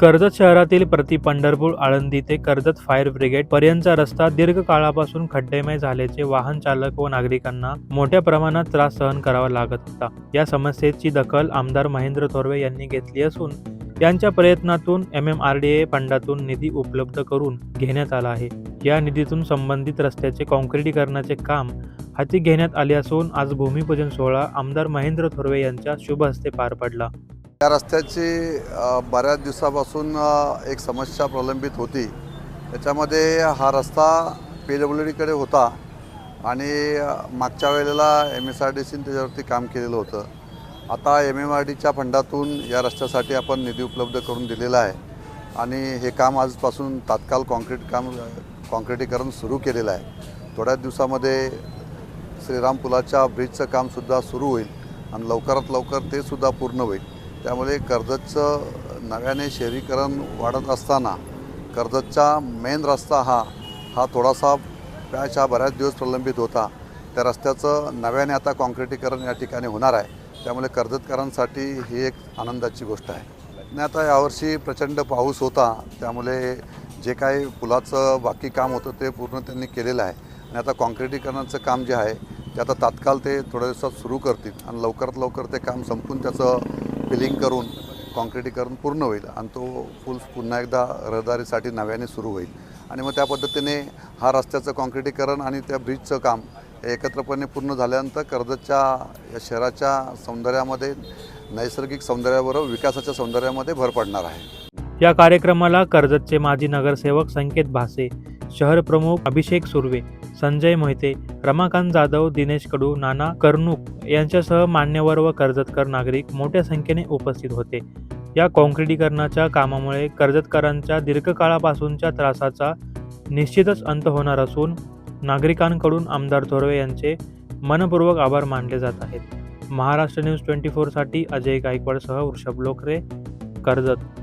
कर्जत शहरातील प्रति पंढरपूर आळंदी ते कर्जत फायर ब्रिगेड पर्यंतचा रस्ता दीर्घ काळापासून खड्डेमय झाल्याचे वाहन चालक व नागरिकांना मोठ्या प्रमाणात त्रास सहन करावा लागत होता. या समस्येची दखल आमदार महेंद्र थोरवे यांनी घेतली असून त्यांच्या प्रयत्नातून M M R D A फंडातून निधी उपलब्ध करून घेण्यात आला आहे. या निधीतून संबंधित रस्त्याचे काँक्रिटीकरणाचे काम हाती घेण्यात आले असून आज भूमिपूजन सोहळा आमदार महेंद्र थोरवे यांच्या शुभ हस्ते पार पडला. या रस्त्याची बऱ्याच दिवसापासून एक समस्या प्रलंबित होती. त्याच्यामध्ये हा रस्ता पी डब्ल्यू डीकडे होता आणि मागच्या वेळेला एम एस आर डी सीने त्याच्यावरती काम केलेलं होतं. आता एम एम आर डीच्या फंडातून या रस्त्यासाठी आपण निधी उपलब्ध करून दिलेला आहे आणि हे काम आजपासून तात्काळ कॉन्क्रीट काम कॉन्क्रिटीकरण सुरू केलेलं आहे. थोड्याच दिवसामध्ये श्रीराम पुलाच्या ब्रिजचं कामसुद्धा सुरू होईल आणि लवकरात लवकर ते सुद्धा पूर्ण होईल. त्यामुळे कर्जतचं नव्याने शहरीकरण वाढत असताना कर्जतचा मेन रस्ता हा हा थोडासा त्याच्या बऱ्याच दिवस प्रलंबित होता. त्या रस्त्याचं नव्याने आता कॉन्क्रिटीकरण या ठिकाणी होणार आहे. त्यामुळे कर्जतकरांसाठी ही एक आनंदाची गोष्ट आहे. आणि आता यावर्षी प्रचंड पाऊस होता. त्यामुळे जे काही पुलाचं बाकी काम होतं ते पूर्ण त्यांनी केलेलं आहे. आणि आता कॉन्क्रिटीकरणाचं काम जे आहे ते आता तात्काळ ते थोड्या दिवसात सुरू करतील. आणि लवकरात लवकर ते काम संपून त्याचं फिलिंग करून कॉन्क्रिटीकरण पूर्ण होईल आणि तो फुल पुन्हा एकदा रहदारीसाठी नव्याने सुरू होईल. आणि मग त्या पद्धतीने हा रस्त्याचं कॉन्क्रिटीकरण आणि त्या ब्रिजचं काम हे एकत्रपणे पूर्ण झाल्यानंतर कर्जतच्या या शहराच्या सौंदर्यामध्ये नैसर्गिक सौंदर्याबरोबर विकासाच्या सौंदर्यामध्ये भर पडणार आहे. या कार्यक्रमाला कर्जतचे माजी नगरसेवक संकेत भासे शहर प्रमुख अभिषेक सुर्वे संजय मोहिते रमाकांत जाधव दिनेश कडू नाना कर्णूक यांच्यासह मान्यवर व कर्जतकर नागरिक मोठ्या संख्येने उपस्थित होते. या काँक्रिटीकरणाच्या कामामुळे कर्जतकरांच्या दीर्घकाळापासूनच्या त्रासाचा निश्चितच अंत होणार असून नागरिकांकडून आमदार थोरवे यांचे मनपूर्वक आभार मानले जात आहेत. महाराष्ट्र न्यूज ट्वेंटी फोरसाठी अजय गायकवाडसह वृषभ लोकरे कर्जत.